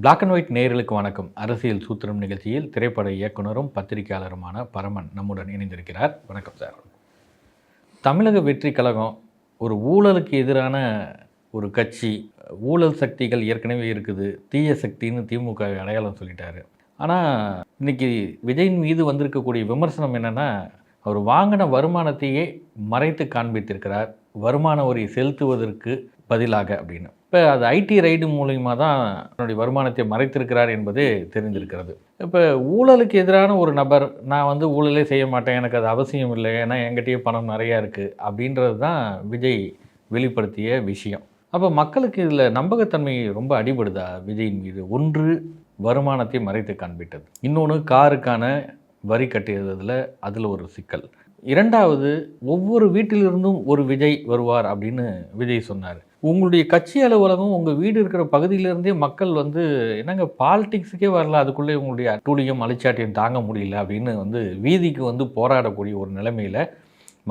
Black and white நேர்களுக்கு வணக்கம். அரசியல் சூத்திரம் நிகழ்ச்சியில் திரைப்பட இயக்குனரும் பத்திரிகையாளருமான பரமன் நம்முடன் இணைந்திருக்கிறார். வணக்கம் சார். தமிழக வெற்றி கழகம் ஒரு ஊழலுக்கு எதிரான ஒரு கட்சி. ஊழல் சக்திகள் ஏற்கனவே இருக்குது. தீய சக்தின்னு திமுக அடையாளம் சொல்லிட்டாரு. ஆனால் இன்னைக்கு விஜயின் மீது வந்திருக்கக்கூடிய விமர்சனம் என்னென்னா அவர் வாங்கின வருமானத்தையே மறைத்து காண்பித்திருக்கிறார். வருமான வரி செலுத்துவதற்கு பதிலாக அப்படின்னு. இப்போ அது ஐடி ரைடு மூலியமாக தான் தன்னுடைய வருமானத்தை மறைத்திருக்கிறார் என்பது தெரிந்திருக்கிறது. இப்போ ஊழலுக்கு எதிரான ஒரு நபர் நான் வந்து ஊழலே செய்ய மாட்டேன் எனக்கு அது அவசியம் இல்லை ஏன்னா என்கிட்டயே பணம் நிறையா இருக்குது அப்படின்றது தான் விஜய் வெளிப்படுத்திய விஷயம். அப்போ மக்களுக்கு இதில் நம்பகத்தன்மை ரொம்ப அடிபடுதா? விஜயின் மீது ஒன்று வருமானத்தை மறைத்து காண்பிட்டது இன்னொன்று காருக்கான வரி கட்டியதில் அதில் ஒரு சிக்கல். இரண்டாவது ஒவ்வொரு வீட்டிலிருந்தும் ஒரு விஜய் வருவார் அப்படின்னு விஜய் சொன்னார். உங்களுடைய கட்சி அலுவலகம் உங்கள் வீடு இருக்கிற பகுதியிலேருந்தே மக்கள் வந்து என்னங்க பாலிடிக்ஸுக்கே வரல அதுக்குள்ளே உங்களுடைய அட்டூழியம் அழிச்சாட்டியம் தாங்க முடியல அப்படின்னு வந்து வீதிக்கு வந்து போராடக்கூடிய ஒரு நிலைமையில்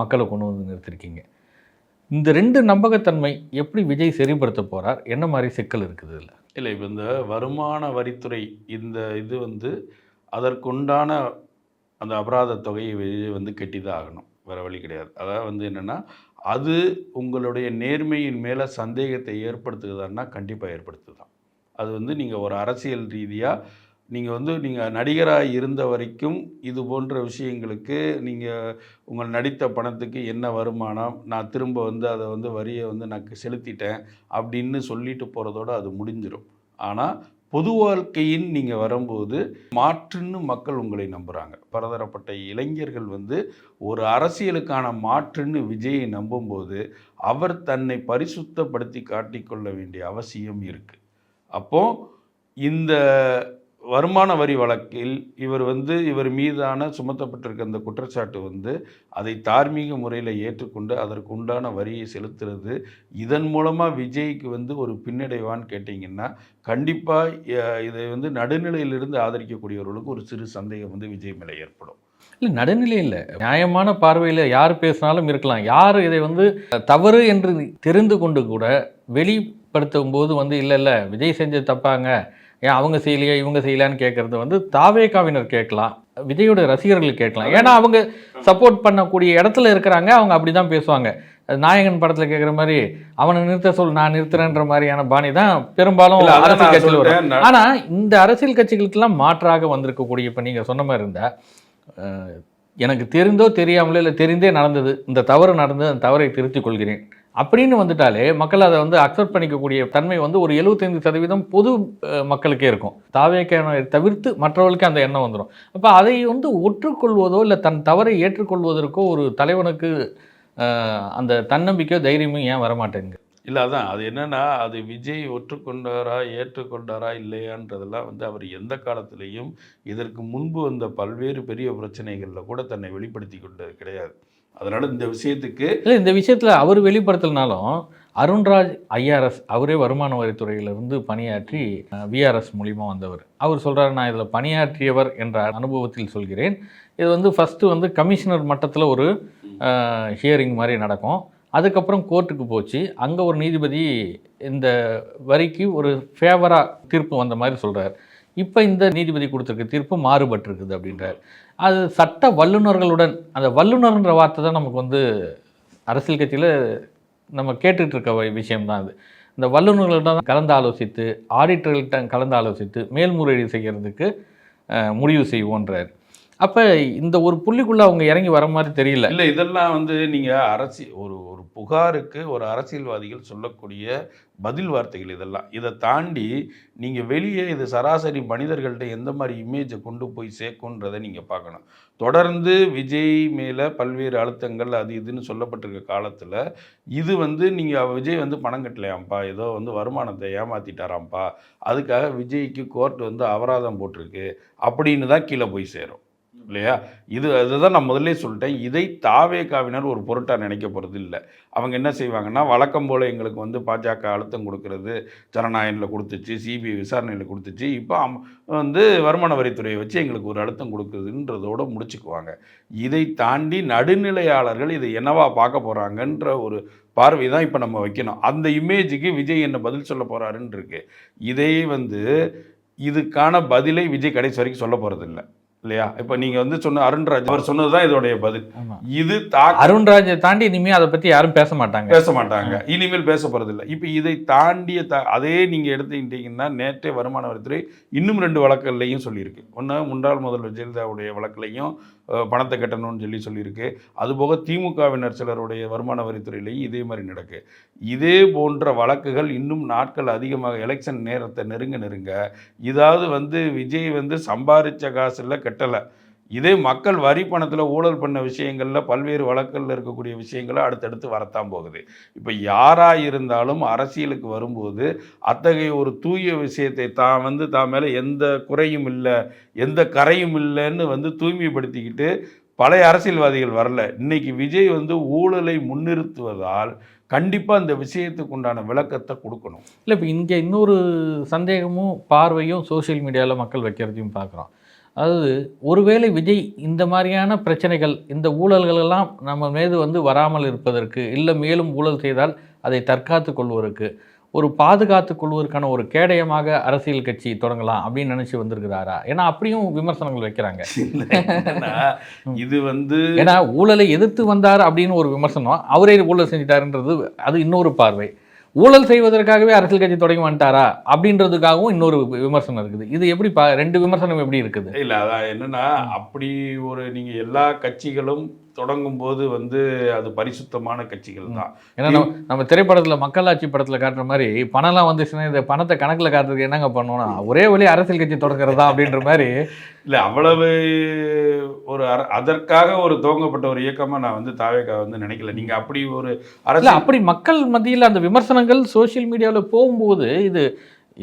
மக்களை கொண்டு வந்து நிறுத்திருக்கீங்க. இந்த ரெண்டு நம்பகத்தன்மை எப்படி விஜய் சரிப்படுத்த போகிறார் என்ன மாதிரி சிக்கல் இருக்குது இதில்? இல்லை இப்போ இந்த வருமான வரித்துறை இந்த இது வந்து அதற்குண்டான அந்த அபராத தொகையை விஜய் வந்து கட்டி தான் ஆகணும். வேறு வழி கிடையாது. அதாவது வந்து என்னென்னா அது உங்களுடைய நேர்மையின் மேலே சந்தேகத்தை ஏற்படுத்துகிறதான்னா கண்டிப்பாக ஏற்படுத்துதான். அது வந்து நீங்கள் ஒரு அரசியல் ரீதியாக நீங்கள் வந்து நீங்கள் நடிகராக இருந்த வரைக்கும் இது போன்ற விஷயங்களுக்கு நீங்கள் உங்கள் நடித்த பணத்துக்கு என்ன வருமானம் நான் திரும்ப வந்து அதை வந்து வரியை வந்து நான் செலுத்திட்டேன் அப்படின்னு சொல்லிட்டு போகிறதோட அது முடிஞ்சிடும் ஆனால் பொது வாழ்க்கையின் நீங்கள் வரும்போது மாற்றுன்னு மக்கள் உங்களை நம்புகிறாங்க பலதரப்பட்ட இளைஞர்கள் வந்து ஒரு அரசியலுக்கான மாற்றுன்னு விஜயை நம்பும்போது அவர் தன்னை பரிசுத்தப்படுத்தி காட்டிக்கொள்ள வேண்டிய அவசியம் இருக்குது அப்போ இந்த வருமான வரி வழக்கில் இவர் வந்து இவர் மீதான சுமத்தப்பட்டிருக்க அந்த குற்றச்சாட்டு வந்து அதை தார்மீக முறையில் ஏற்றுக்கொண்டு அதற்கு உண்டான வரியை செலுத்துறது இதன் மூலமாக விஜய்க்கு வந்து ஒரு பின்னடைவான்னு கேட்டிங்கன்னா கண்டிப்பாக இதை வந்து நடுநிலையிலிருந்து ஆதரிக்கக்கூடியவர்களுக்கு ஒரு சிறு சந்தேகம் வந்து விஜய் மேலே ஏற்படும். இல்லை நடுநிலை இல்லை. நியாயமான பார்வையில் யார் பேசினாலும் இருக்கலாம். யார் இதை வந்து தவறு என்று தெரிந்து கொண்டு கூட வெளிப்படுத்தும் போது வந்து இல்லை இல்லை விஜய் செஞ்சது தப்பாங்க. ஏன் அவங்க செய்யலையா இவங்க செய்யலான்னு கேட்கறது வந்து தாவேகாவினர் கேட்கலாம். விஜயோட ரசிகர்கள் கேட்கலாம். ஏன்னா அவங்க சப்போர்ட் பண்ணக்கூடிய இடத்துல இருக்கிறாங்க அவங்க அப்படி தான் பேசுவாங்க. நாயகன் படத்தில் கேட்குற மாதிரி அவனை நிறுத்த சொல் நான் நிறுத்துறேன்ற மாதிரியான பாணி தான் பெரும்பாலும் அரசியல் கட்சியில் வரும். சொல்றேன். ஆனா இந்த அரசியல் கட்சிகளுக்கெல்லாம் மாற்றாக வந்திருக்கக்கூடிய இப்போ நீங்க சொன்ன மாதிரி இருந்தா அஹ், எனக்கு தெரிந்தோ தெரியாமலோ இல்லை தெரிந்தே நடந்தது இந்த தவறு நடந்தது அந்த தவறை திருத்திக் கொள்கிறேன். அப்படின்னு வந்துட்டாலே மக்கள் அதை வந்து அக்செப்ட் பண்ணிக்கக்கூடிய தன்மை வந்து ஒரு 75% சதவீதம் பொது மக்களுக்கே இருக்கும். தாவேக்கான தவிர்த்து மற்றவர்களுக்கு அந்த எண்ணம் வந்துடும் அப்போ அதை வந்து ஒற்றுக்கொள்வதோ இல்லை தன் தவறை ஏற்றுக்கொள்வதற்கோ ஒரு தலைவனுக்கு அந்த தன்னம்பிக்கையோ தைரியமும் ஏன் வரமாட்டேங்குது? இல்லை அதான். அது என்னென்னா அது விஜய் ஒற்றுக்கொண்டாரா ஏற்றுக்கொண்டாரா இல்லையான்றதெல்லாம் வந்து அவர் எந்த காலத்திலையும் இதற்கு முன்பு வந்த பல்வேறு பெரிய பிரச்சனைகளில் கூட தன்னை வெளிப்படுத்தி கொண்டது கிடையாது. அதனால் இந்த விஷயத்துக்கு இல்லை இந்த விஷயத்தில் அவர் வெளிப்படுத்தலனாலும் அருண்ராஜ் ஐஆர்எஸ் அவரே வருமான வரித்துறையிலிருந்து பணியாற்றி விஆர்எஸ் மூலிமா வந்தவர். அவர் சொல்கிறார் நான் இதில் பணியாற்றியவர் என்ற அனுபவத்தில் சொல்கிறேன். இது வந்து ஃபஸ்ட்டு வந்து கமிஷனர் மட்டத்தில் ஒரு ஹியரிங் மாதிரி நடக்கும். அதுக்கப்புறம் கோர்ட்டுக்கு போச்சு. அங்கே ஒரு நீதிபதி இந்த வரிக்கு ஒரு ஃபேவராக தீர்ப்பு வந்த மாதிரி சொல்கிறார் இப்போ இந்த நீதிபதி கொடுத்துருக்க தீர்ப்பு மாறுபட்டிருக்குது அப்படின்றார். அது சட்ட வல்லுநர்களுடன் அந்த வல்லுநர்ன்ற வார்த்தை தான் நமக்கு வந்து அரசியல் கட்சியில் நம்ம கேட்டுட்டு இருக்க விஷயம்தான் அது. இந்த வல்லுநர்களிடம் கலந்து ஆலோசித்து ஆடிட்டர்கள்ட்ட கலந்து ஆலோசித்து மேல்முறையீடு செய்கிறதுக்கு முடிவு செய்வோன்றார். அப்போ இந்த ஒரு புள்ளிக்குள்ளே அவங்க இறங்கி வர மாதிரி தெரியல. இல்லை இதெல்லாம் வந்து நீங்கள் அரசி ஒரு ஒரு புகாருக்கு ஒரு அரசியல்வாதிகள் சொல்லக்கூடிய பதில் வார்த்தைகள் இதெல்லாம். இதை தாண்டி நீங்கள் வெளியே இது சராசரி மனிதர்கள்ட்ட எந்த மாதிரி இமேஜை கொண்டு போய் சேர்க்குன்றதை நீங்கள் பார்க்கணும். தொடர்ந்து விஜய் மேலே பல்வேறு அழுத்தங்கள் அது இதுன்னு சொல்லப்பட்டிருக்க காலத்தில் இது வந்து நீங்கள் விஜய் வந்து பணம் கட்டலையாம்ப்பா ஏதோ வந்து வருமானத்தை ஏமாற்றிட்டாராம்ப்பா அதுக்காக விஜய்க்கு கோர்ட் வந்து அபராதம் போட்டிருக்கு அப்படின்னு தான் கீழே போய் சேரும். இல்லையா? இது அதுதான் நான் முதல்ல சொல்லிட்டேன். இதை தாவேகாவினர் ஒரு பொருட்டாக நினைக்க போகிறது இல்லை. அவங்க என்ன செய்வாங்கன்னா வழக்கம் போல் எங்களுக்கு வந்து பாஜக அழுத்தம் கொடுக்கறது ஜனநாயகனில் கொடுத்துச்சு சிபிஐ விசாரணையில் கொடுத்துச்சு இப்போ அம்- வந்து வருமான வரித்துறையை வச்சு எங்களுக்கு ஒரு அழுத்தம் கொடுக்குதுன்றதோட முடிச்சுக்குவாங்க. இதை தாண்டி நடுநிலையாளர்கள் இதை என்னவா பார்க்க போகிறாங்கன்ற ஒரு பார்வை தான் இப்போ நம்ம வைக்கணும். அந்த இமேஜுக்கு விஜய் என்ன பதில் சொல்ல போகிறாருன்னு இருக்கு இதை வந்து இதுக்கான பதிலை விஜய் கடைசி வரைக்கும் சொல்ல போகிறதில்லை இல்லையா? இப்போ நீங்க வந்து சொன்ன அருண்ராஜ் அவர் சொன்னதுதான் இதோடைய பதில். இது தாக்க அருண்ராஜை தாண்டி இனிமே அதை பத்தி யாரும் பேச மாட்டாங்க. பேச மாட்டாங்க. இனிமேல் பேச போறதில்ல. இப்போ இதை தாண்டிய த அதே நீங்க எடுத்துக்கிட்டீங்கன்னா நேற்றே வருமான வரித்துறை இன்னும் ரெண்டு வழக்குகள்லையும் சொல்லியிருக்கு. ஒன்று முன்னாள் முதல்வர் ஜெயலலிதாவுடைய வழக்குலையும் பணத்தை கட்டணும்னு சொல்லி சொல்லியிருக்கு. அதுபோக திமுகவினர் சிலருடைய வருமான வரித்துறையிலையும் இதே மாதிரி நடக்கு. இதே போன்ற வழக்குகள் இன்னும் நாட்கள் அதிகமாக எலெக்ஷன் நேரத்தை நெருங்க நெருங்க இதாவது வந்து விஜய் வந்து சம்பாதிச்ச காசில் கட்டலை. இதே மக்கள் வரி பணத்தில் ஊழல் பண்ண விஷயங்களில் பல்வேறு வழக்கில் இருக்கக்கூடிய விஷயங்களை அடுத்தடுத்து வரத்தான் போகுது. இப்போ யாராக இருந்தாலும் அரசியலுக்கு வரும்போது அத்தகைய ஒரு தூய விஷயத்தை தான் வந்து தான் மேலே எந்த குறையும் இல்லை எந்த கரையும் இல்லைன்னு வந்து தூய்மைப்படுத்திக்கிட்டு பழைய அரசியல்வாதிகள் வரல. இன்னைக்கு விஜய் வந்து ஊழலை முன்னிறுத்துவதால் கண்டிப்பாக அந்த விஷயத்துக்கு உண்டான விளக்கத்தை கொடுக்கணும். இல்லை இப்போ இங்கே இன்னொரு சந்தேகமும் பார்வையும் சோஷியல் மீடியாவில் மக்கள் வைக்கிறதையும் பார்க்குறோம். அதாவது ஒருவேளை விஜய் இந்த மாதிரியான பிரச்சனைகள் இந்த ஊழல்கள் எல்லாம் நம்ம மீது வந்து வராமல் இருப்பதற்கு இல்லை மேலும் ஊழல் செய்தால் அதை தற்காத்து கொள்வதற்கு ஒரு பாதுகாத்து கொள்வதற்கான ஒரு கேடயமாக அரசியல் கட்சி தொடங்கலாம் அப்படின்னு நினைச்சு வந்திருக்கிறாரா? ஏன்னா அப்படியும் விமர்சனங்கள் வைக்கிறாங்க. இது வந்து ஏன்னா ஊழலை எதிர்த்து வந்தார் அப்படின்னு ஒரு விமர்சனம் அவரே ஊழல் செஞ்சிட்டாருன்றது அது இன்னொரு பார்வை. ஊழல் செய்வதற்காகவே அரசியல் கட்சி தொடங்கி வந்துட்டாரா? அப்படின்றதுக்காகவும் இன்னொரு விமர்சனம் இருக்குது. இது எப்படி பா ரெண்டு விமர்சனம் எப்படி இருக்குது? இல்லை அதான் என்னன்னா அப்படி ஒரு நீங்கள் எல்லா கட்சிகளும் தொடங்கும் போது வந்து அது பரிசுத்தமான கட்சிகள் தான். ஏன்னா நம்ம நம்ம திரைப்படத்தில் மக்களாட்சி படத்தில் காட்டுற மாதிரி பணம்லாம் வந்துச்சுன்னா இந்த பணத்தை கணக்கில் காட்டுறதுக்கு என்னங்க பண்ணணும்னா ஒரே வழி அரசியல் கட்சி தொடங்குறதா அப்படின்ற மாதிரி. இல்ல அவ்வளவு ஒரு அதற்காக ஒரு துவங்கப்பட்ட ஒரு இயக்கமா நான் வந்து தாவேக்கா வந்து நினைக்கல. நீங்க அப்படி ஒரு அரசியல் அப்படி மக்கள் மத்தியில் அந்த விமர்சனங்கள் சோஷியல் மீடியாவில் போகும்போது இது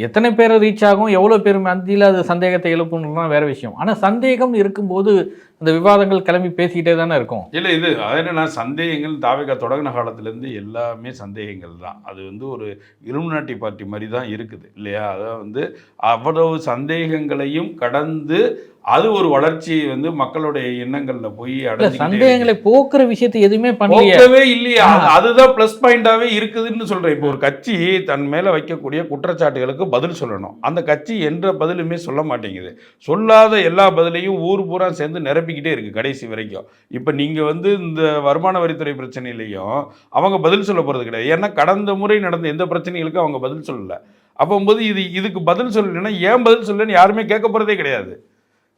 எத்தனை பேரை ரீச் ஆகும் எவ்வளோ பேர் மத்தியில் அது சந்தேகத்தை எழுப்புன்றதுலாம் வேற விஷயம். ஆனால் சந்தேகம் இருக்கும்போது அந்த விவாதங்கள் கிளம்பி பேசிக்கிட்டே தானே இருக்கும். இல்லை இது அது என்னன்னா சந்தேகங்கள் தாவிகா தொடங்கின காலத்துலேருந்து எல்லாமே சந்தேகங்கள் தான். அது வந்து ஒரு இருமுநாட்டி பார்ட்டி மாதிரி தான் இருக்குது இல்லையா? அதான் வந்து அவ்வளவு சந்தேகங்களையும் கடந்து அது ஒரு வளர்ச்சியை வந்து மக்களுடைய எண்ணங்கள்ல போய். சந்தேகங்களை போக்குற விஷயத்தை எதுவுமே போக்கவே இல்லையே. அது- அதுதான் ப்ளஸ் பாயிண்டாவே இருக்குதுன்னு சொல்றேன். இப்போ ஒரு கட்சி தன் மேல வைக்கக்கூடிய குற்றச்சாட்டுகளுக்கு பதில் சொல்லணும். அந்த கட்சி என்ற பதிலுமே சொல்ல மாட்டேங்குது. சொல்லாத எல்லா பதிலையும் ஊர் பூரா சேர்ந்து நிரப்பிக்கிட்டே இருக்கு கடைசி வரைக்கும். இப்போ நீங்க வந்து இந்த வருமான வரித்துறை பிரச்சனையிலையும் அவங்க பதில் சொல்ல போறது கிடையாது. ஏன்னா கடந்த முறை நடந்த எந்த பிரச்சனைகளுக்கும் அவங்க பதில் சொல்லல. அப்போது இது இதுக்கு பதில் சொல்லலைன்னா ஏன் பதில் சொல்லலன்னு யாருமே கேட்க போறதே கிடையாது.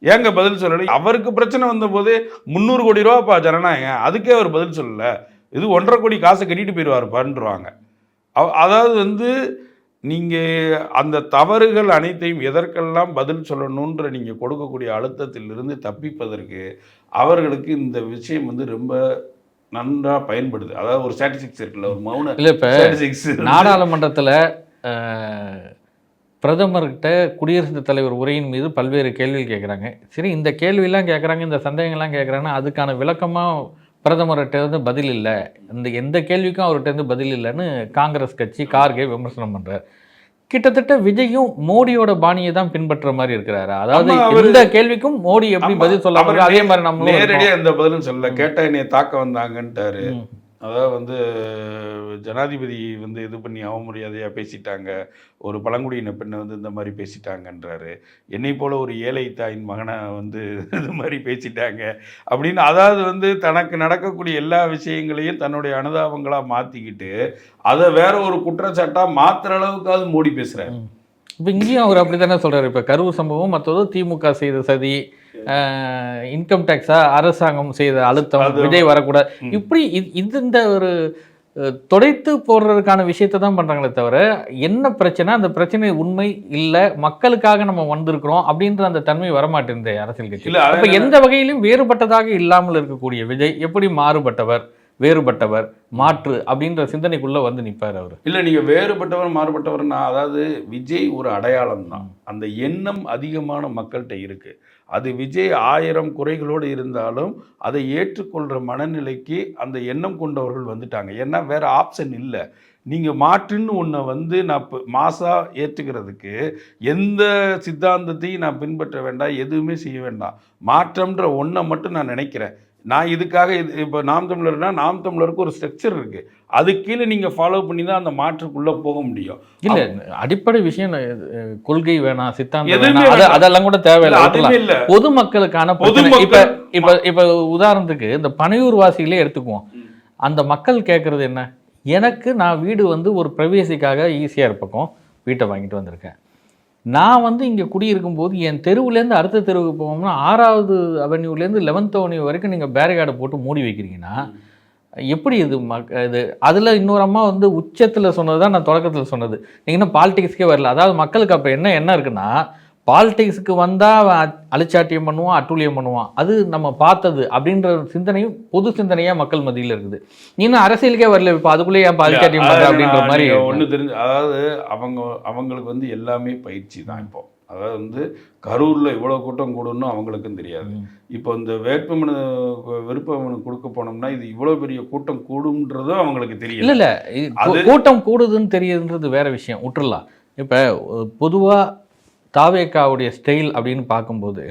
ஏங்க பதில் சொல்லலை? அவருக்கு பிரச்சனை வந்தபோது முந்நூறு கோடி ரூபாப்பா ஜனநாயகம். அதுக்கே அவர் பதில் சொல்லல. இது ஒன்றரை கோடி காசை கட்டிட்டு போயிடுவாருப்பான்றாங்க அதாவது வந்து நீங்கள் அந்த தவறுகள் அனைத்தையும் எதற்கெல்லாம் பதில் சொல்லணுன்ற நீங்கள் கொடுக்கக்கூடிய அழுத்தத்திலிருந்து தப்பிப்பதற்கு அவர்களுக்கு இந்த விஷயம் வந்து ரொம்ப நன்றாக பயன்படுது. அதாவது ஒரு ஸ்டாட்டிஸ்டிக்ஸ் இருக்குல்ல ஒரு மௌன இல்ல இப்ப நாடாளுமன்றத்தில் பிரதமர்கிட்ட குடியரசுத் தலைவர் உரையின் மீது பல்வேறு கேள்விகள் கேட்குறாங்க. சரி இந்த கேள்வியெல்லாம் கேட்குறாங்க இந்த சந்தேகங்கள்லாம் கேட்குறாங்கன்னா அதுக்கான விளக்கமாக பிரதமர்கிட்ட இருந்து பதில் இல்லை. இந்த எந்த கேள்விக்கும் அவர்கிட்ட இருந்து பதில் இல்லைன்னு காங்கிரஸ் கட்சி கார்கே விமர்சனம் பண்றார். கிட்டத்தட்ட விஜயும் மோடியோட பாணியை தான் பின்பற்ற மாதிரி இருக்கிறாரு. அதாவது எந்த கேள்விக்கும் மோடி எப்படி பதில் சொல்ல அதே மாதிரி நம்ம நேரடியா எந்த பதிலும் சொல்லல. கேட்டா என்னைய தாக்க வந்தாங்கன்ட்டாரு. அதாவது வந்து ஜனாதிபதி வந்து இது பண்ணி அவமரியாதையாக பேசிட்டாங்க. ஒரு பழங்குடியின பெண்ணை வந்து இந்த மாதிரி பேசிட்டாங்கன்றாரு. என்னை போல ஒரு ஏழை தாயின் மகனை வந்து இது மாதிரி பேசிட்டாங்க. அப்படின்னு அதாவது வந்து தனக்கு நடக்கக்கூடிய எல்லா விஷயங்களையும் தன்னுடைய அனுதாபங்களாக மாற்றிக்கிட்டு அதை வேற ஒரு குற்றச்சாட்டாக மாற்றுற அளவுக்காவது மோடி பேசுகிறேன் இப்போ இங்கேயும் அவர் அப்படி தானே சொல்கிறார் இப்போ கரூர் சம்பவம் மற்றது திமுக செய்த சதி இன்கம் டேக்ஸா அரசாங்கம் செய்த அழுத்தம் விஜய் வரக்கூடாது. இப்படி இது- இந்த ஒரு துடைத்து போடுறதுக்கான விஷயத்தை தான் பண்றாங்களே தவிர என்ன பிரச்சனை? அந்த பிரச்சனை உண்மை இல்லை மக்களுக்காக நம்ம வந்திருக்கிறோம் அப்படின்ற அந்த தன்மை வரமாட்டேங்குது அரசியல் கட்சி. அப்ப எந்த வகையிலும் வேறுபட்டதாக இல்லாமல் இருக்கக்கூடிய விஜய் எப்படி மாறுபட்டவர் வேறுபட்டவர் மாற்று அப்படின்ற சிந்தனைக்குள்ள வந்து நிப்பார் அவர். இல்லை நீங்கள் வேறுபட்டவர் மாறுபட்டவர்னா அதாவது விஜய் ஒரு அடையாளம் தான் அந்த எண்ணம் அதிகமான மக்கள்கிட்ட இருக்கு. அது விஜய் ஆயிரம் குறைகளோடு இருந்தாலும் அதை ஏற்றுக்கொள்கிற மனநிலைக்கு அந்த எண்ணம் கொண்டவர்கள் வந்துட்டாங்க. ஏன்னா வேறு ஆப்ஷன் இல்லை. நீங்கள் மாற்றுன்னு ஒன்றை வந்து நான் இப்போ மாசாக ஏற்றுக்கிறதுக்கு எந்த சித்தாந்தத்தையும் நான் பின்பற்ற வேண்டாம் எதுவுமே செய்ய வேண்டாம். மாற்றம்ன்ற ஒன்றை மட்டும் நான் நினைக்கிறேன். நான் இதுக்காக இது இப்போ நாம் தமிழர்னா நாம் தமிழருக்கு ஒரு ஸ்ட்ரக்சர் இருக்கு. அது கீழே நீங்க ஃபாலோ பண்ணி தான் அந்த மாற்றுக்குள்ள போக முடியும். இல்ல அடிப்படை விஷயம் கொள்கை வேணாம் சித்தாந்தம். அதெல்லாம் கூட தேவையில்லை பொதுமக்களுக்கான இப்ப இப்ப இப்ப உதாரணத்துக்கு இந்த பனையூர் வாசிகளே எடுத்துக்குவோம் அந்த மக்கள் கேட்கறது என்ன? எனக்கு நான் வீடு வந்து ஒரு பிரவேசிக்காக ஈஸியாக பக்கம் வீட்டை வாங்கிட்டு வந்திருக்கேன். நான் வந்து இங்கே குடியிருக்கும் போது என் தெருவுலேருந்து அடுத்த தெருவுக்கு போவோம்னா ஆறாவது அவென்யூலேருந்து லெவன்த் அவென்யூ வரைக்கும் நீங்கள் பேரிகார்டை போட்டு மூடி வைக்கிறீங்கன்னா எப்படி இது மக் இது அதில் இன்னொரு அம்மா வந்து உச்சத்தில் சொன்னது தான் நான் தொடக்கத்தில் சொன்னது. நீங்கள் இன்னும் பாலிடிக்ஸ்க்கே வரல. அதாவது மக்களுக்கு அப்போ என்ன என்ன இருக்குன்னா பாலிடிக்ஸுக்கு வந்தால் அழிச்சாட்டியம் பண்ணுவான் அட்டூழியம் பண்ணுவான் அது நம்ம பார்த்தது அப்படின்ற சிந்தனையும் பொது சிந்தனையாக மக்கள் மத்தியில் இருக்குது. இன்னும் அரசியலுக்கே வரல இப்போ அதுக்குள்ளேயே ஏன் அழிச்சாட்டியம் பண்ணுற அப்படின்ற மாதிரி. ஒண்ணு தெரிஞ்சு அதாவது அவங்க அவங்களுக்கு வந்து எல்லாமே பயிற்சி தான் இப்போ. அதாவது வந்து கரூர்ல இவ்வளவு கூட்டம் கூடும்னு அவங்களுக்கும் தெரியாது. இப்போ இந்த வேட்புமனு விருப்பமனு கொடுக்க போனோம்னா இது இவ்வளவு பெரிய கூட்டம் கூடும்ன்றதும் அவங்களுக்கு இல்ல தெரியல இல்ல அது- கூட்டம் கூடுதுன்னு தெரியுதுன்றது வேற விஷயம். விட்டுறலாம் இப்போ பொதுவா தாவேக்காவுடைய ஸ்டைல் அப்படின்னு பார்க்கும்போது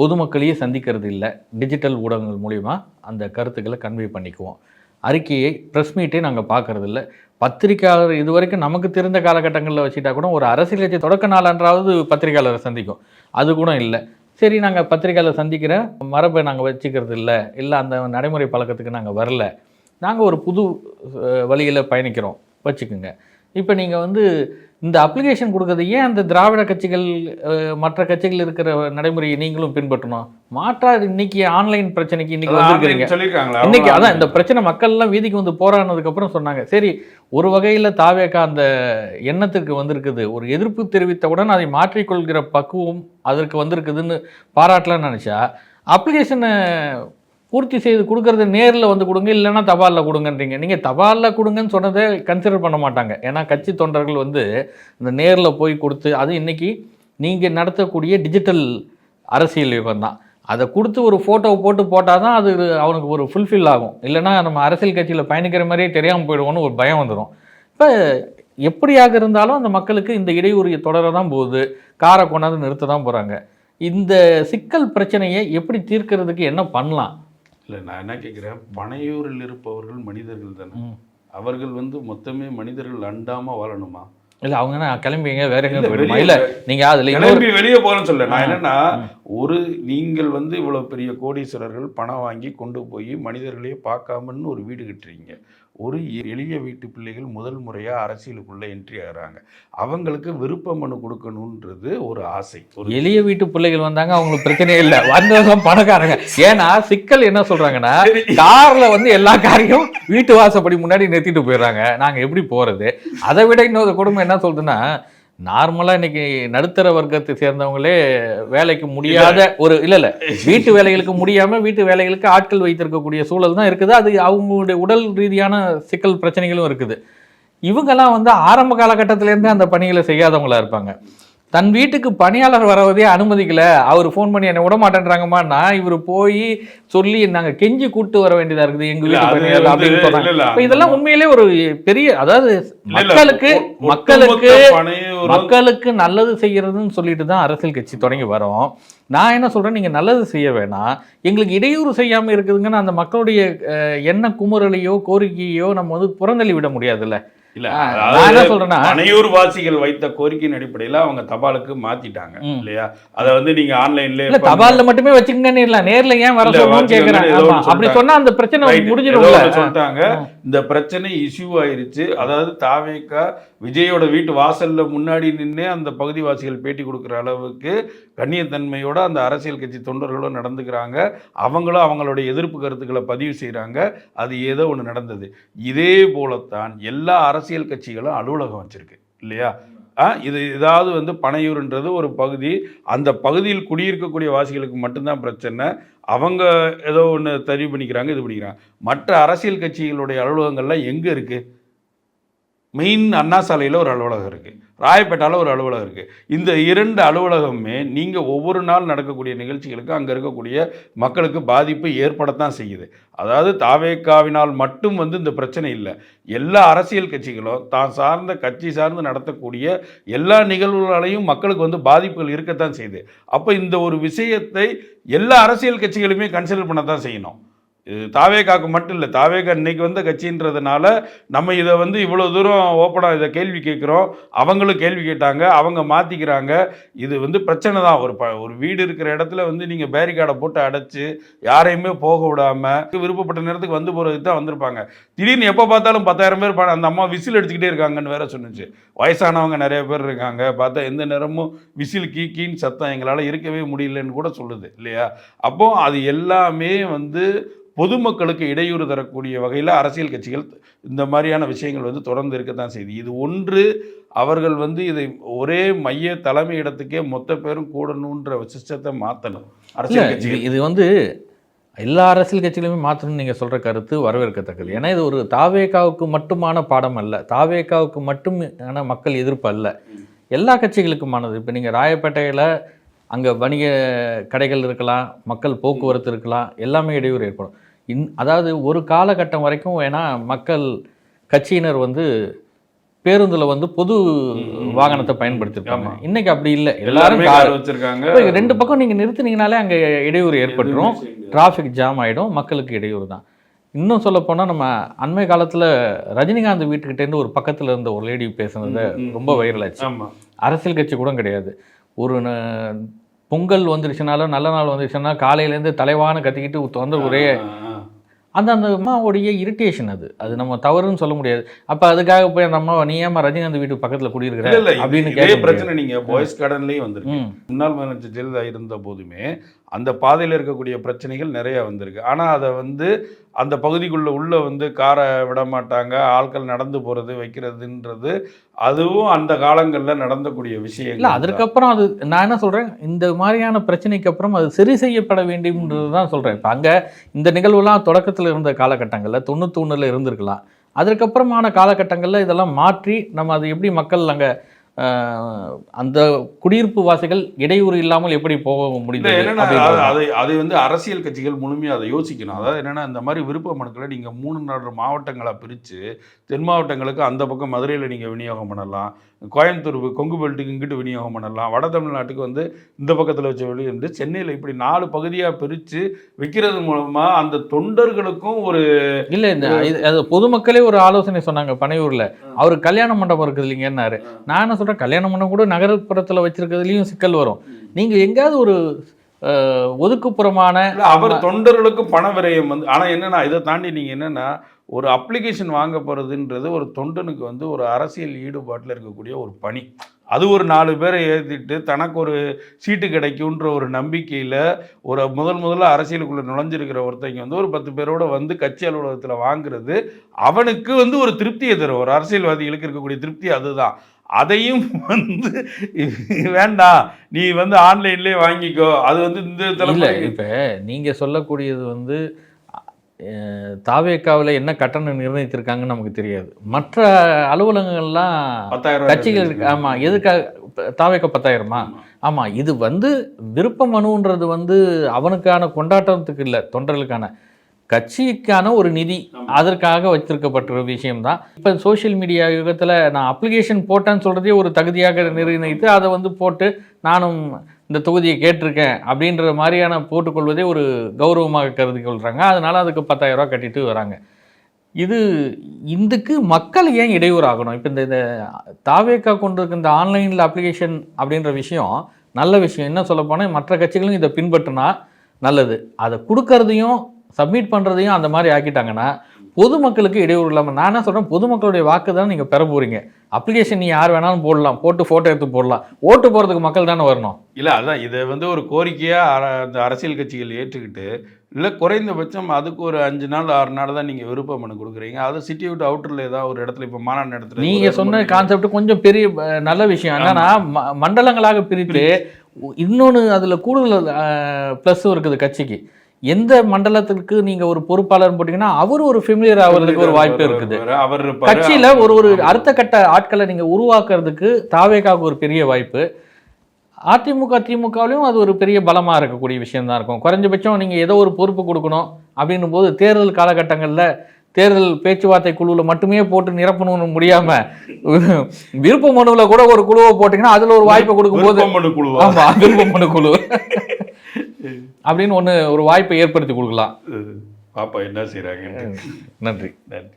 பொதுமக்களையே சந்திக்கிறது இல்லை. டிஜிட்டல் ஊடகங்கள் மூலிமா அந்த கருத்துக்களை கன்வே பண்ணிக்குவோம். அறிக்கையை ப்ரெஸ் மீட்டே நாங்கள் பார்க்கறது இல்லை. பத்திரிக்கையாளர் இது வரைக்கும் நமக்கு தெரிந்த காலகட்டங்களில் வச்சுட்டா கூட ஒரு அரசியல் கட்சி தொடக்க நாளன்றாவது பத்திரிக்கையாளரை சந்திக்கும். அது கூட இல்லை. சரி நாங்கள் பத்திரிக்கையாளர் சந்திக்கிற மரபை நாங்கள் வச்சுக்கிறது இல்லை. இல்லை அந்த நடைமுறை பழக்கத்துக்கு நாங்கள் வரல. நாங்கள் ஒரு புது வழியில் பயணிக்கிறோம். வச்சுக்கோங்க. இப்போ நீங்கள் வந்து இந்த அப்ளிகேஷன் கொடுக்கறது ஏன் அந்த திராவிட கட்சிகள் மற்ற கட்சிகள் இருக்கிற நடைமுறையை நீங்களும் பின்பற்றணும்? மாற்றா இன்னைக்கு ஆன்லைன் பிரச்சனைக்கு இன்னைக்கு சொல்லியிருக்காங்களா இன்னைக்கு அதான் இந்த பிரச்சனை மக்கள் எல்லாம் வீதிக்கு வந்து போராடினதுக்கு அப்புறம் சொன்னாங்க. சரி ஒரு வகையில தாவேக்கா அந்த எண்ணத்துக்கு வந்திருக்குது. ஒரு எதிர்ப்பு தெரிவித்தவுடன் அதை மாற்றிக்கொள்கிற பக்குவம் அதற்கு வந்திருக்குதுன்னு பாராட்டலாம்னு நினைச்சா அப்ளிகேஷனை பூர்த்தி செய்து கொடுக்கறது நேரில் வந்து கொடுங்க இல்லைன்னா தபாலில் கொடுங்கன்றீங்க. நீங்கள் தபாலில் கொடுங்கன்னு சொன்னதை கன்சிடர் பண்ண மாட்டாங்க. ஏன்னா கட்சி தொண்டர்கள் வந்து இந்த நேரில் போய் கொடுத்து அது இன்னைக்கு நீங்கள் நடத்தக்கூடிய டிஜிட்டல் அரசியல் யுகம் தான். அதை கொடுத்து ஒரு ஃபோட்டோவை போட்டு போட்டால் தான் அது அவனுக்கு ஒரு ஃபுல்ஃபில் ஆகும். இல்லைன்னா நம்ம அரசியல் கட்சியில் பயணிக்கிற மாதிரியே தெரியாமல் போயிடுவோன்னு ஒரு பயம் வந்துடும் இப்போ எப்படியாக இருந்தாலும் அந்த மக்களுக்கு இந்த இடையூறு தொடர தான் போகுது. காரை கொண்டாந்து நிறுத்த தான் போகிறாங்க இந்த சிக்கல் பிரச்சனையை எப்படி தீர்க்கிறதுக்கு என்ன பண்ணலாம்? இல்ல நான் என்ன கேட்கிறேன் பனையூரில் இருப்பவர்கள் மனிதர்கள் தானே. அவர்கள் வந்து மொத்தமே மனிதர்கள் அண்டாம வாழணுமா? இல்லை அவங்க என்ன கிளம்பிங்க வேற எங்கே போயிடுமா? இல்லை நீங்கள் அதில் கிளம்பி வெளியே போறேன்னு சொல்ல நான் என்னன்னா ஒரு நீங்கள் வந்து இவ்வளவு பெரிய கோடீஸ்வரர்கள் பணம் வாங்கி கொண்டு போய் மனிதர்களையே பார்க்காமன்னு ஒரு வீடு கட்டுறீங்க. ஒரு எளிய வீட்டு பிள்ளைகள் முதல் முறையா அரசியலுக்குள்ள என்ட்ரி ஆகுறாங்க. அவங்களுக்கு விருப்ப மனு கொடுக்கணுன்றது ஒரு ஆசை. ஒரு எளிய வீட்டு பிள்ளைகள் வந்தாங்க அவங்களுக்கு பிரச்சனையே இல்லை. வந்தவங்க பணக்காரங்க. ஏன்னா சிக்கல் என்ன சொல்றாங்கன்னா சரி. கார்ல வந்து எல்லா காரையும் வீட்டு வாசப்படி முன்னாடி நிறுத்திட்டு போயிடுறாங்க. நாங்க எப்படி போறது? அதை விட இன்னொரு குடும்பம் என்ன சொல்றதுன்னா நார்மலா இன்னைக்கு நடுத்தர வர்க்கத்தை சேர்ந்தவங்களே வேலைக்கு முடியாத ஒரு இல்ல இல்ல. வீட்டு வேலைகளுக்கு முடியாம வீட்டு வேலைகளுக்கு ஆட்கள் வைத்திருக்கக்கூடிய சூழல் தான் இருக்குது. அது அவங்களுடைய உடல் ரீதியான சிக்கல் பிரச்சனைகளும் இருக்குது. இவங்கெல்லாம் வந்து ஆரம்ப காலகட்டத்திலேருந்தே அந்த பணிகளை செய்யாதவங்களா இருப்பாங்க. தன் வீட்டுக்கு பணியாளர் வரவதே அனுமதிக்கல. அவர் ஃபோன் பண்ணி என்னை விட மாட்டேன்றாங்கம்மா. நான் இவர் போய் சொல்லி நாங்க கெஞ்சி கூட்டு வர வேண்டியதா இருக்குது. எங்க வீட்டு பணியாளர் அப்படின்னு சொன்னாங்க. இதெல்லாம் உண்மையிலே ஒரு பெரிய அதாவது மக்களுக்கு மக்களுக்கு மக்களுக்கு நல்லது செய்யறதுன்னு சொல்லிட்டு தான் அரசியல் கட்சி தொடங்கி வரோம். நான் என்ன சொல்றேன் நீங்க நல்லது செய்ய வேணாம். எங்களுக்கு இடையூறு செய்யாம இருக்குதுங்கன்னு அந்த மக்களுடைய எண்ண குமுறலையோ கோரிக்கையோ நம்ம வந்து புறந்தள்ளி விட முடியாதுல்ல. இல்ல என்ன சொல்றேன்னா பனையூர் வாசிகள் வைத்த கோரிக்கையின் அடிப்படையில அவங்க தபாலுக்கு மாத்திட்டாங்க. இல்லையா அத வந்து நீங்க ஆன்லைன்ல இல்ல தபால்ல மட்டுமே வச்சுக்கங்கன்னு இல்ல நேர்ல ஏன் வர சொல்லணும்னு ஒண்ணு அப்படி. சொன்னா அந்த பிரச்சனை ஒண்ணு சொல்லிட்டாங்க. இந்த பிரச்சனை இஷ்யூ ஆயிருச்சு. அதாவது தாவேக்கா விஜயோட வீட்டு வாசலில் முன்னாடி நின்று அந்த பகுதிவாசிகள் பேட்டி கொடுக்குற அளவுக்கு கண்ணியத்தன்மையோட அந்த அரசியல் கட்சி தொண்டர்களும் நடந்துக்கிறாங்க. அவங்களும் அவங்களுடைய எதிர்ப்பு கருத்துக்களை பதிவு செய்கிறாங்க அது ஏதோ ஒன்று நடந்தது. இதே போலத்தான் எல்லா அரசியல் கட்சிகளும் அலுவலகம் வச்சுருக்கு. இல்லையா? இது ஏதாவது வந்து பனையூர்ன்றது ஒரு பகுதி. அந்த பகுதியில் குடியிருக்கக்கூடிய வாசிகளுக்கு மட்டும்தான் பிரச்சனை. அவங்க ஏதோ ஒன்று தெரிவு பண்ணிக்கிறாங்க இது பண்ணிக்கிறாங்க. மற்ற அரசியல் கட்சிகளுடைய அலுவலகங்கள்லாம் எங்கே இருக்குது மெயின் அண்ணா சாலையில் ஒரு அலுவலகம் இருக்குது ராயப்பேட்டாவில் ஒரு அலுவலகம் இருக்குது இந்த இரண்டு அலுவலகமே நீங்கள் ஒவ்வொரு நாள் நடக்கக்கூடிய நிகழ்ச்சிகளுக்கு அங்கே இருக்கக்கூடிய மக்களுக்கு பாதிப்பு ஏற்படத்தான் செய்யுது. அதாவது தாவேக்காவினால் மட்டும் வந்து இந்த பிரச்சனை இல்லை. எல்லா அரசியல் கட்சிகளும் தான் சார்ந்த கட்சி சார்ந்து நடத்தக்கூடிய எல்லா நிகழ்வுகளாலையும் மக்களுக்கு வந்து பாதிப்புகள் இருக்கத்தான் செய்யுது. அப்போ இந்த ஒரு விஷயத்தை எல்லா அரசியல் கட்சிகளுமே கன்சிடர் பண்ண தான் செய்யணும். இது தாவேகாக்கு மட்டும் இல்லை தாவேகா இன்னைக்கு வந்த கட்சின்றதுனால நம்ம இதை வந்து இவ்வளோ தூரம் ஓப்பனாக இதை கேள்வி கேட்குறோம். அவங்களும் கேள்வி கேட்டாங்க அவங்க மாற்றிக்கிறாங்க இது வந்து பிரச்சனை தான். ஒரு ப ஒரு வீடு இருக்கிற இடத்துல வந்து நீங்கள் பேரிகார்டை போட்டு அடைச்சி யாரையுமே போக விடாமல் விருப்பப்பட்ட நேரத்துக்கு வந்து போகிறதுக்கு தான் வந்திருப்பாங்க. திடீர்னு எப்போ பார்த்தாலும் பத்தாயிரம் பேர் பா- அந்த அம்மா விசில் அடிச்சுக்கிட்டே இருக்காங்கன்னு வேற சொன்னுச்சு. வயசானவங்க நிறைய பேர் இருக்காங்க. பார்த்தா எந்த நேரமும் விசில் கீ கீன்னு சத்தம் எங்களால் இருக்கவே முடியலன்னு கூட சொல்லுது இல்லையா? அப்போ அது எல்லாமே வந்து பொதுமக்களுக்கு இடையூறு தரக்கூடிய வகையில் அரசியல் கட்சிகள் இந்த மாதிரியான விஷயங்கள் வந்து தொடர்ந்து இருக்கத்தான் செய்யுது இது ஒன்று அவர்கள் வந்து இதை ஒரே மைய தலைமை இடத்துக்கே மொத்த பேரும் கூடணுன்ற சிஸ்டத்தை மாற்றணும் அரசியல் கட்சிகள். இது வந்து எல்லா அரசியல் கட்சியிலுமே மாற்றணும்னு நீங்கள் சொல்கிற கருத்து வரவேற்கத்தக்கது. ஏன்னா இது ஒரு தாவேக்காவுக்கு மட்டுமான பாடம் அல்ல. தாவேக்காவுக்கு மட்டும் ஆன மக்கள் எதிர்ப்பு அல்ல. எல்லா கட்சிகளுக்குமானது. இப்போ நீங்கள் ராயப்பேட்டையில் அங்கே வணிக கடைகள் இருக்கலாம் மக்கள் போக்குவரத்து இருக்கலாம் எல்லாமே இடையூறு ஏற்படும். இன் அதாவது ஒரு காலகட்டம் வரைக்கும் வேணா மக்கள் கட்சியினர் வந்து பேருந்துல வந்து பொது வாகனத்தை பயன்படுத்திருக்காங்க. இன்னைக்கு அப்படி இல்லை. எல்லாரும் கார் வச்சிருக்காங்க. ரெண்டு பக்கம் நீங்க நிறுத்துனீங்கனாலே அங்க இடையூறு ஏற்பட்டுரும். டிராஃபிக் ஜாம் ஆயிடும். மக்களுக்கு இடையூறு தான். இன்னும் சொல்ல போனா நம்ம அண்மை காலத்துல ரஜினிகாந்த் வீட்டுக்கிட்ட இருந்து ஒரு பக்கத்துல இருந்த ஒரு லேடி பேசுனது ரொம்ப வைரல் ஆச்சு. அரசியல் கட்சி கூட கிடையாது. ஒரு பொங்கல் வந்துருச்சுனாலும் நல்ல நாள் வந்துருச்சுன்னா காலையிலேருந்து தலைவான கத்திக்கிட்டு தொந்தரவு ஒரே. அந்த அந்த அம்மாவுடைய இரிட்டேஷன் அது. அது நம்ம தவறுன்னு சொல்ல முடியாது. அப்ப அதுக்காக போய் அந்த அம்மா நீ ஏமா ரஜினிகாந்த் வீட்டு பக்கத்துல குடியிருக்கிற? அப்படின்னு. பிரச்சனை நீங்க பாய்ஸ் கார்டன்லயும் வந்திருக்கு முன்னாள் முதலமைச்சர் ஜெயலலிதா இருந்த போதுமே அந்த பாதையில் இருக்கக்கூடிய பிரச்சனைகள் நிறையா வந்திருக்கு. ஆனால் அதை வந்து அந்த பகுதிக்குள்ளே உள்ளே வந்து காரை விட மாட்டாங்க ஆட்கள் நடந்து போகிறது வைக்கிறதுன்றது அதுவும் அந்த காலங்களில் நடந்தக்கூடிய விஷயம் இல்லை அதற்கப்புறம் அது நான் என்ன சொல்கிறேன் இந்த மாதிரியான பிரச்சனைக்கு அப்புறம் அது சரி செய்யப்பட வேண்டும்ன்றது தான் சொல்கிறேன் இப்போ அங்கே இந்த நிகழ்வுலாம் தொடக்கத்தில் இருந்த காலகட்டங்களில் தொண்ணூத்தொன்னுல இருந்திருக்கலாம். அதற்கப்புறமான காலகட்டங்களில் இதெல்லாம் மாற்றி நம்ம அது எப்படி மக்கள் அங்கே அந்த குடியிருப்பு வாசிகள் இடையூறு இல்லாமல் எப்படி போக அப்படின்றது அது-. அதை வந்து அரசியல் கட்சிகள் முழுமையாக அதை யோசிக்கணும். அதாவது என்னன்னா இந்த மாதிரி விருப்ப மனுக்களை நீங்க மூணு நாலு மாவட்டங்களா பிரிச்சு தென் மாவட்டங்களுக்கு அந்த பக்கம் மதுரையில் நீங்க விநியோகம் பண்ணலாம் கோயம்புத்தூர் கொங்கு பெல்ட்டுக்கு இங்கிட்டு விநியோகம் பண்ணலாம் வட தமிழ்நாட்டுக்கு வந்து இந்த பக்கத்தில் வச்ச வெளியிருந்து சென்னையில் இப்படி நாலு பகுதியாக பிரித்து விற்கிறது மூலமா அந்த தொண்டர்களுக்கும் ஒரு இல்ல இந்த பொதுமக்களே ஒரு ஆலோசனை சொன்னாங்க பனையூர்ல. அவர் கல்யாண மண்டபம் இருக்குது இல்லைங்கன்னாரு. நான் சொல்கிறேன் கல்யாணம் பண்ண கூட நகர்ப்புறத்தில் வச்சிருக்கிறதுலயும் சிக்கல் வரும். நீங்கள் எங்கேயாவது ஒரு ஒதுக்குப்புறமான அவர் தொண்டர்களுக்கும் பண விரயம் வந்து ஆனால் என்னென்னா இதை தாண்டி நீங்கள் என்னென்னா ஒரு அப்ளிகேஷன் வாங்க போகிறதுன்றது ஒரு தொண்டனுக்கு வந்து ஒரு அரசியல் ஈடுபாட்டில் இருக்கக்கூடிய ஒரு பணி. அது ஒரு நாலு பேரை ஏற்றிட்டு தனக்கு ஒரு சீட்டு கிடைக்குன்ற ஒரு நம்பிக்கையில் ஒரு முதல் முதல்ல அரசியலுக்குள்ளே நுழைஞ்சிருக்கிற ஒருத்தங்க வந்து ஒரு பத்து பேரோட வந்து கட்சி அலுவலகத்தில் வாங்குறது அவனுக்கு வந்து ஒரு திருப்தியை தரும். ஒரு அரசியல்வாதிகளுக்கு இருக்கக்கூடிய திருப்தி அதுதான். அதையும் வந்து வேண்டாம் நீ வந்து ஆன்லைன்லேயே வாங்கிக்கோ. அது வந்து இந்த இல்ல தலைமுறை இப்ப நீங்க சொல்லக்கூடியது வந்து தாவேக்காவில் என்ன கட்டணம் நிர்ணயித்திருக்காங்கன்னு நமக்கு தெரியாது. மற்ற அலுவலகங்கள்லாம் பத்தாயிரம் கட்சிகள் இருக்கு ஆமா எதுக்காக தாவேக்க பத்தாயிரமா? ஆமா இது வந்து விருப்ப மனுன்றது வந்து அவனுக்கான கொண்டாட்டத்துக்கு இல்லை தொண்டர்களுக்கான. கட்சிக்கான ஒரு நிதி அதற்காக வச்சிருக்கப்பட்ட ஒரு விஷயம்தான். இப்போ சோஷியல் மீடியா யுகத்தில் நான் அப்ளிகேஷன் போட்டேன்னு சொல்கிறதே ஒரு தகுதியாக நிர்ணயித்து அதை வந்து போட்டு நானும் இந்த தொகுதியை கேட்டிருக்கேன் அப்படின்ற மாதிரியான போட்டுக்கொள்வதே ஒரு கௌரவமாக கருதி கொள்கிறாங்க அதனால அதுக்கு 10000 ரூபாய் கட்டிட்டு வராங்க. இது இதுக்கு மக்கள் ஏன் இடையூறு ஆகணும்? இப்போ இந்த இந்த தாவேக்கா கொண்டு இருக்க இந்த ஆன்லைனில் அப்ளிகேஷன் அப்படின்ற விஷயம் நல்ல விஷயம். என்ன சொல்ல போனால் மற்ற கட்சிகளும் இதை பின்பற்றினா நல்லது. அதை கொடுக்கறதையும் சப்மிட் பண்ணுறதையும் அந்த மாதிரி ஆக்கிட்டாங்கன்னா பொதுமக்களுக்கு இடையூறு இல்லாமல் நான் என்ன சொல்கிறேன் பொதுமக்களுடைய வாக்கு தான் நீங்கள் பெற போகிறீங்க அப்ளிகேஷன் நீ யார் வேணாலும் போடலாம் போட்டு ஃபோட்டோ எடுத்து போடலாம். ஓட்டு போகிறதுக்கு மக்கள் தானே வரணும். இல்லை அதான் இதை வந்து ஒரு கோரிக்கையாக அந்த அரசியல் கட்சிகள் ஏற்றுக்கிட்டு இல்லை குறைந்தபட்சம் அதுக்கு ஒரு அஞ்சு நாள் ஆறு நாள் தான் நீங்கள் விருப்ப மனு கொடுக்குறீங்க. அது சிட்டி விட்டு அவுட்டரில் ஏதாவது ஒரு இடத்துல இப்போ மாநாடு நடத்துறது நீங்க சொன்ன கான்செப்ட் கொஞ்சம் பெரிய நல்ல விஷயம். என்னன்னா மண்டலங்களாக பிரித்து இன்னொன்று அதுல கூடுதல் ப்ளஸ் இருக்குது கட்சிக்கு. எந்த மண்டலத்திற்கு நீங்க ஒரு பொறுப்பாளர் போட்டீங்கன்னா அவர் ஒரு ஃபெமிலியர் ஆகிறதுக்கு ஒரு வாய்ப்பு இருக்குது. அவர். கட்சியில ஒரு ஒரு அடுத்த கட்ட ஆட்களை நீங்க உருவாக்குறதுக்கு தாவேக்காவுக்கு ஒரு பெரிய வாய்ப்பு. அதிமுக திமுகவிலையும் அது ஒரு பெரிய பலமா இருக்கக்கூடிய விஷயம் தான் இருக்கும். குறைஞ்சபட்சம் நீங்க ஏதோ ஒரு பொறுப்பு கொடுக்கணும் அப்படின்னும் போது தேர்தல் காலகட்டங்கள்ல தேர்தல் பேச்சுவார்த்தை குழுவில் மட்டுமே போட்டு நிரப்பணும்னு முடியாம விருப்ப மனுவில் கூட ஒரு குழுவை போட்டீங்கன்னா அதுல ஒரு வாய்ப்பை கொடுக்கும்போது விருப்ப மனு குழுவா? ஆமா விருப்ப மனு குழு. அப்படின்னு ஒன்று ஒரு வாய்ப்பை ஏற்படுத்தி கொடுக்கலாம். பாப்பா என்ன செய்கிறாங்க நன்றி. நன்றி.